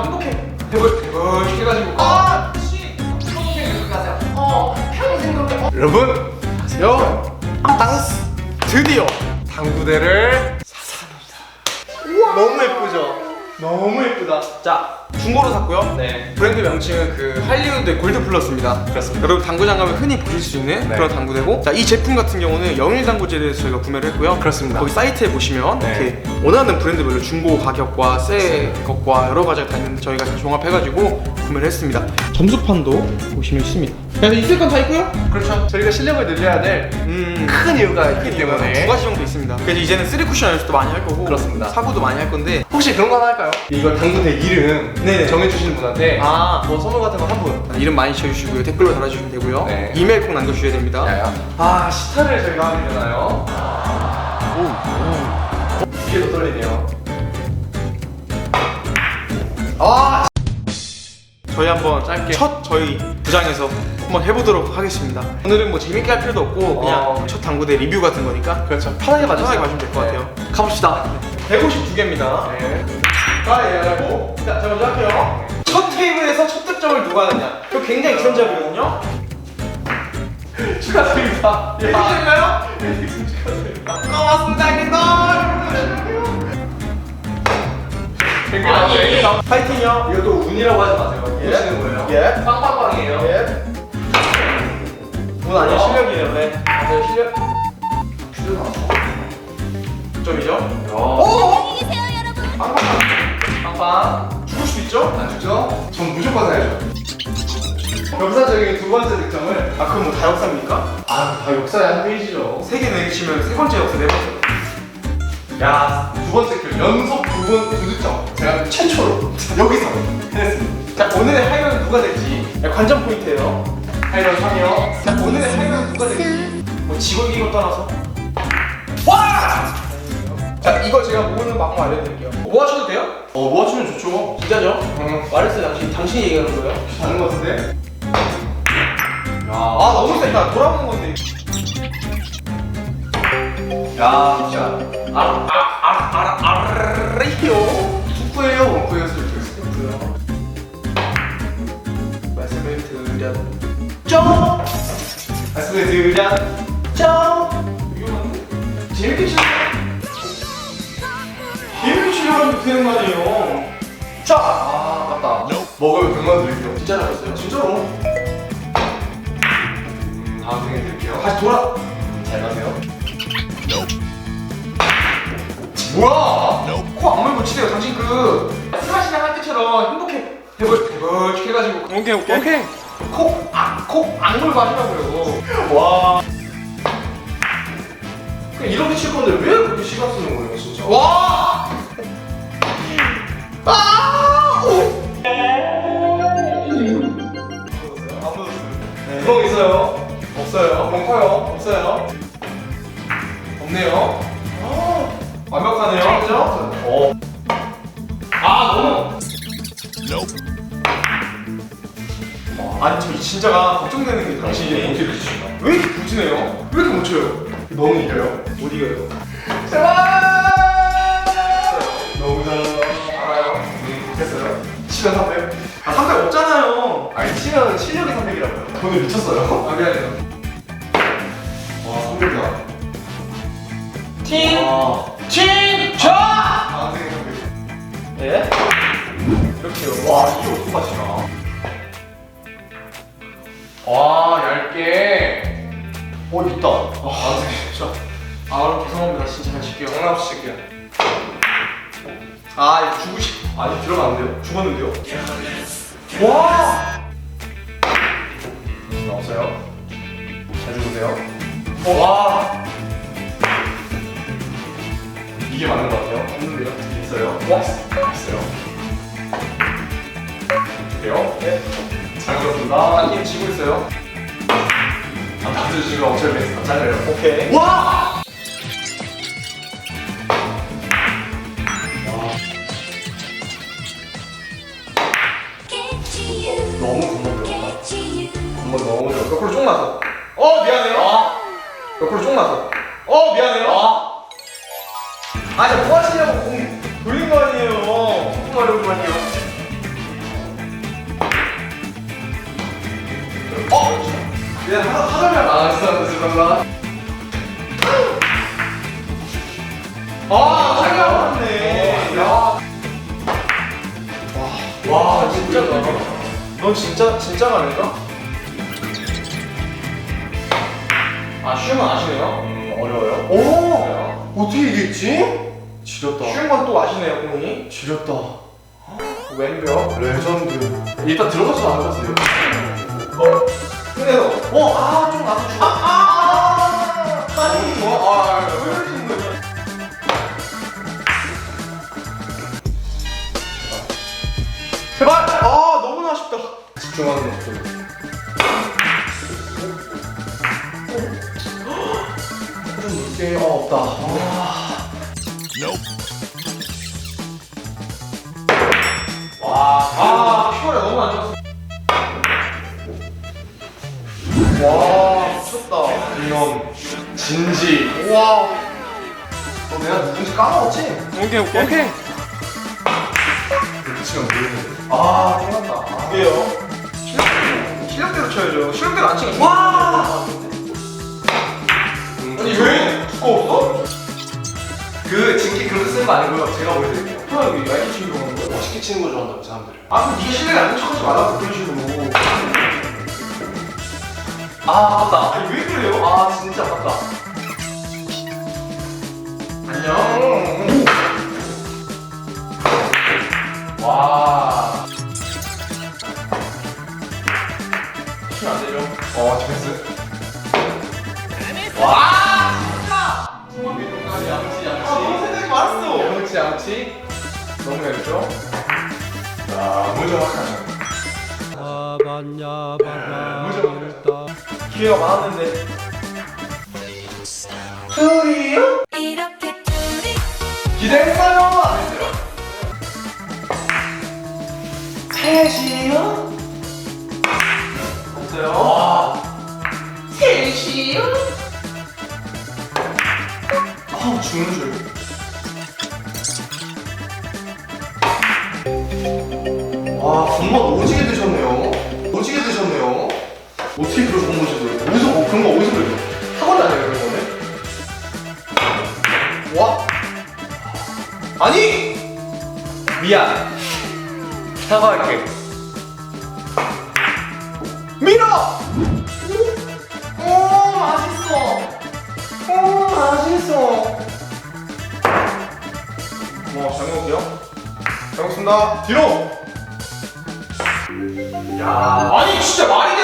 행복해. 해볼 해볼 해가지고. 아 씨. 평생 이렇게 하세요. 어 평생 그렇게 어. 여러분 안녕하세요. 땅스 드디어 당구대를 사사합니다. 너무 예쁘죠? 너무 예쁘다. 자 중고로 샀고요 네. 브랜드 명칭은 그 할리우드의 골드 플러스입니다. 그렇습니다. 여러분 당구장 가면 흔히 보실 수 있는 네. 그런 당구대고, 자 이 제품 같은 경우는 영일 당구제에서 저희가 구매를 했고요. 그렇습니다. 거기 사이트에 보시면 네. 이렇게 원하는 브랜드별로 중고 가격과 새 것과 여러 가지가 다 있는데 저희가 다 종합해가지고 구매를 했습니다. 점수판도 보시면 있습니다. 그래서 있을 건 다 있고요. 그렇죠. 저희가 실력을 늘려야 될 큰 음. 이유가 있기 두 때문에 가지 정도 있습니다. 그래서 이제는 쓰리 쿠션 연습도 많이 할 거고, 그렇습니다. 사구도 많이 할 건데, 혹시 그런 거 하나 할까요? 이거 당구대 이름 네네. 정해주시는 분한테 아. 뭐 선물 같은 거 한 분. 이름 많이 지어주시고요, 댓글로 달아주시면 되고요, 네. 이메일 꼭 남겨주셔야 됩니다. 야야. 아 시타를 저희가 하게 되나요? 오. 이게 더 떨리네요. 아. 저희 한번 짧게 첫 저희 부장에서 한번 해보도록 하겠습니다. 오늘은 뭐 재밌게 할 필요도 없고 그냥 어. 첫 당구대 리뷰 같은 거니까 그렇죠. 편하게 편하게 봐주세요. 가시면 될것 네. 같아요. 가봅시다. 152개입니다. 네. 자, 얘기하고 자, 제가 먼저 할게요. 첫 테이블에서 첫 득점을 누가 하느냐. 이거 굉장히 기선잡이거든요. 축하드립니다. 해주실까요? 축하드립니다. 고맙습니다, 댓글 아, 나오세요. 예. 파이팅이요. 이것도 운이라고 하지 마세요. 예. 보시는 거예요. 예. 빵빵빵이에요. 예. 운 아니야 실력이에요. 네. 맞아요 실력. 퀴즈 나왔어. 점이죠. 오. 빵빵빵. 빵빵. 죽을 수 있죠? 안 죽죠? 전 무조건 사야죠. 역사적인 두 번째 득점을 아 그럼 뭐 다 역사입니까? 아, 다 역사의 한 페이지죠. 세개 내리시면 세 번째 역사 네 번째. 야, 두 번째 킬 연속 두번 두 득점. 제가 최초로 여기서 해냈습니다. 자 오늘의 하이런 누가 될지 관전 포인트예요. 하이런 3이요. 자 오늘의 하이런 누가 될지 뭐 직원 이거 떠나서 와! 자 이거 제가 모으는 방법 알려드릴게요. 뭐 하셔도 돼요? 어, 모아주면 좋죠. 진짜죠? 응. 말했어요 당신 당신이 얘기하는 거예요? 다른 것 같은데? 야, 아 너무 세다 돌아오는 건데. 야, 진짜. 아아아아아 아레요 투프예요, 원프예요, 스리프예요? 말씀을 드렸죠? 말씀해 드려. 죠? 이거? 재밌게 치려 재밌게 치려고 하면 되는 거 아니에요? 자! 아, 맞다. 먹으면 100만 드릴게요. 진짜 잘했어요 진짜로 음, 다음 생에 드릴게요. 다시 돌아 당신 그 스마시랑 할 때처럼 행복해 해볼 해볼 해가지고 오케이 오케이 오케이 콕아콕안 물고 하시라고요 와. 그냥 이렇게 칠 건데 왜 그렇게 시간 쓰는 거예요 진짜 와! 아! 오! 안 묻었어요. 구멍 있어요? 없어요. 구멍 커요? 없어요. 없네요 아, 완벽하네요 그죠? 어. 아 아니 저 진짜가 걱정되는 게 당신이 어떻게 되시나? 왜 이렇게 부진해요? 왜 이렇게 못 쳐요? 너무 이겨요. 못 이겨요! 너무 잘한다. 알아요? 음, 됐어요. 치면 300. 아 300 없잖아요 아니, 치면 실력이 300이라고요. 오늘 미쳤어요. 아 미안해요 와, 300이다. 팀! 와. 팀! 저! 아, 생각 300. 예? 이렇게요 와, 이게 어떻게 맞히나? 와, 얇게. 어, 있다. 아, 진짜 아 여러분 죄송합니다 진짜 잘 칠게요 장난 없이 칠게요. 아 이거 죽으시 아니, 들어가면 안 돼요. 죽었는데요? 와! 나오세요. 잘 죽으세요. 와! 이게 맞는 것 같아요. 없는데요? 있어요. 와! 있어요. 돼요? 네. 잘 걸었습니다. 아, 팀 지고 있어요. 아, 다들 지금 엄청 냈어. 잘해요. 오케이. 와! 너무 건너들었다. 건너 너무 들었어. 옆으로 쭉 나서. 어, 미안해요. 아! 옆으로 쭉 나서. 어, 미안해요. 아! 아니, 뭐 하시냐 잠깐만요. 어? 야, 하, 하나만 나왔어, 잠깐만. 아, 잘 나왔네. 야. 와, 와, 진짜 잘한다. 진짜, 진짜 잘했다? 아, 쉬우면 아시네요? 음, 어려워요. 오! 어떻게 이겼지? 지렸다. 쉬운 건 또 아시네요, 공이? 지렸다. 왼벽. 레전드 일단 들어가지도 않았어요 근데도 어아좀 나도 죽어. 아 아니 어, 아, 아, 왜 이러시는? 제발 아 너무나 아쉽다. 집중하는 모습 좀 늦게 어 없다 아. 와, 아, 피곤해 너무 안 좋았어. 와 미쳤다 이놈 진지 와, 너 내가 누군지 까먹었지? 오케이 오케이 오케이 지금 모르는데 아, 생각났다. 그게요. 실력, 실력대로 쳐야죠. 실력대로 안 치면 와. 아니 왜 두꺼웠어? 그 진기 그렇게 쓰는 거 아니고요 제가 보여드릴게요 형 여기 얇게 치는 멋있게 치는 거 좋아한다고 사람들을 아, 그럼 네가 실력이 안 척하지 말라고 그런 식으로. 아 맞다 아니 왜 그래요? 아 진짜 맞다 안녕. 와 치면 안 되죠? 어, 디펜스. 와, 양치, 양치, 아, 너무 생각이 많았어. 양치, 양치. 너무 얇죠? 너무 정확하죠. 기회가 많았는데. 둘이요? 이렇게 둘이 기대했어요? 했어요? 미안. 사과할게. 밀어! 오, 맛있어. 오, 맛있어. 와, 잘 먹을게요. 잘 먹습니다. 뒤로! 야. 아니, 진짜 말이 되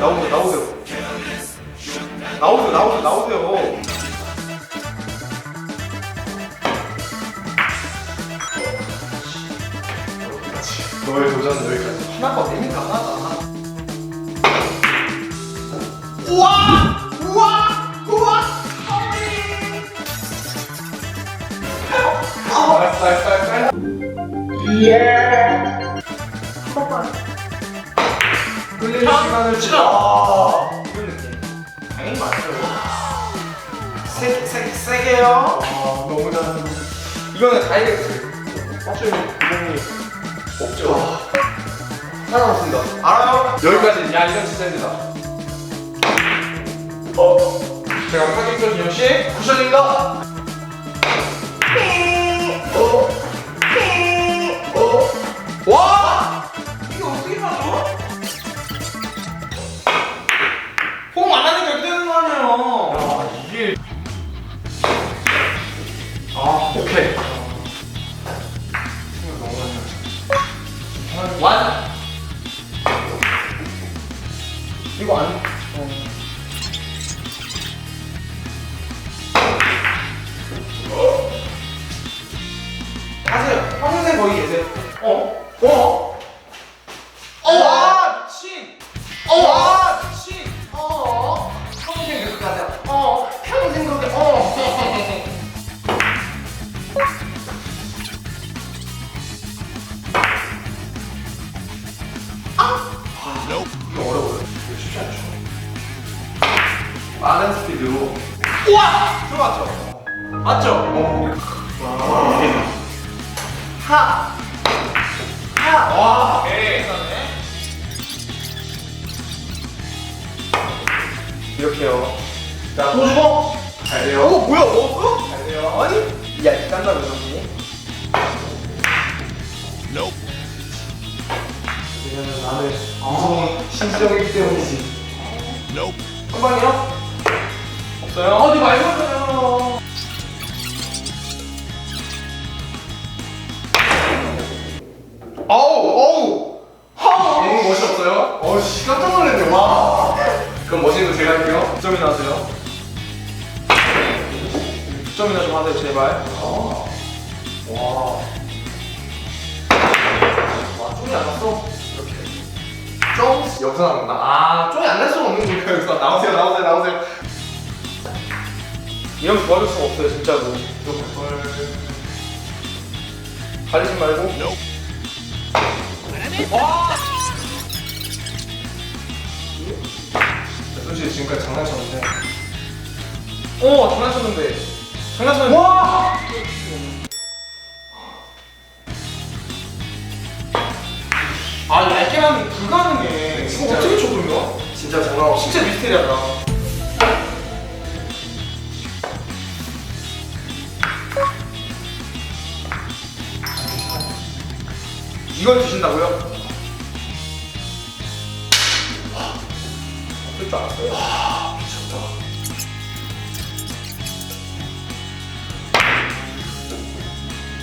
나오세요, 나오세요, 나오세요. 나오세요, 나오세요, 나오세요. 너의 도전은 여기까지. 하나가 됩니까, 하나가. 우와! 우와! 우와! 알았어, 알았어, 알았어. 끌 시간을 치라. 아, 이런 느낌. 당연히 맞죠. 세, 세, 세게요. 아, 너무 잘하는 이거는 다이렉트. 사실 구멍이 없죠. 남았습니다. 알아요? 여기까지. 야, 이건 진짜 힘들다. 어. 제가 파격적 진영 씨 쿠션입니다. 오케이. 완! 이거 안, 어. 이렇게요. 자, 또 주고. 잘 돼요. 어, 뭐야? 먹었어? 잘 돼요. 아니? 야, 이 깐다, 그러니. 왜냐면 나는 무서운 신지적이기 때문이지. 한 방이요? 없어요? 어디 말고 하잖아요. 어우, 어우. 하. 너무 멋이 없어요? 어씨 깜짝 놀랐네. 와. 그럼 거 제가 할게요. 9점이나 하세요. 9점이나 좀 하세요, 제발. 와. 와, 좀이 안 났어. 이렇게. 좀 여기서 나온다. 아, 좀이 안 날 수가 없는 거예요. 여기서 나오세요, 나오세요, 나오세요. 이러면 도와줄 수가 없어요, 진짜로. 가리지 말고. 솔직히 지금까지 장난쳤는데. 어, 장난쳤는데. 장난쳤는데. 와! 아, 얇게라는 불가능해. 진짜. 이거 어떻게 쳐, 그러면? 진짜 장난 없이. 진짜 미스테리하다. 이걸 드신다고요? 줄 알았어요? 미쳤다.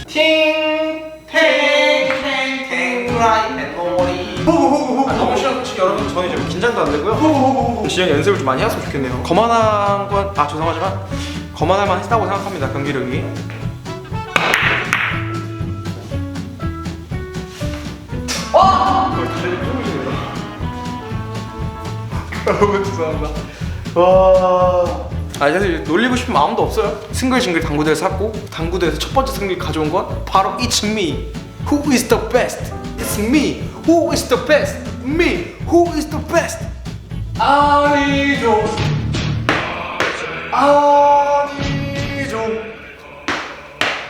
팅, 탱, 탱, 탱, 라이, 앤머리. 아, 너무 싫어. 솔직히 여러분, 저는 이제 긴장도 안 되고요. 진짜 연습을 좀 많이 했으면 좋겠네요. 거만한 건, 아, 죄송하지만, 거만할 만 했다고 생각합니다, 경기력이. 와! 펴보시네 요. 여러분 죄송합니다. 와. 아 사실 놀리고 싶은 마음도 없어요. 싱글싱글 당구대를 샀고 당구대에서 첫 번째 승리 가져온 건 바로 It's me. Who is the best? It's me. Who is the best? Me. Who is the best? 아니죠. 아니죠.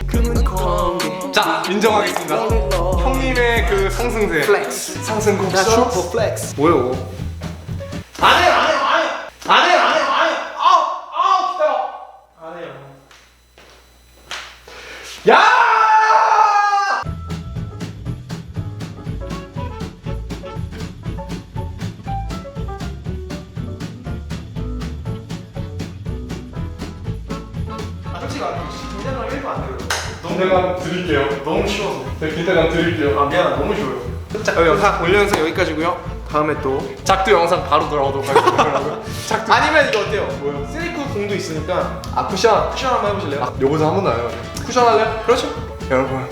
그는 관계. 자 인정하겠습니다. 형님의 그 상승세. 플렉스. 상승 나 곡선. 플렉스. 뭐요? 긴장감 드릴게요. 아, 미안하다. 너무 쉬워요. 자, 어, 영상 올려 영상 여기까지고요. 다음에 또 작두 영상 바로 돌아오도록 하겠습니다. 작두. 아니면 이거 어때요? 뭐요? 쓰리쿠 공도 있으니까 아 쿠션. 쿠션 한번 해보실래요? 아 요거서 한 번도 안 해요. 쿠션 할래요? 그렇죠. 여러분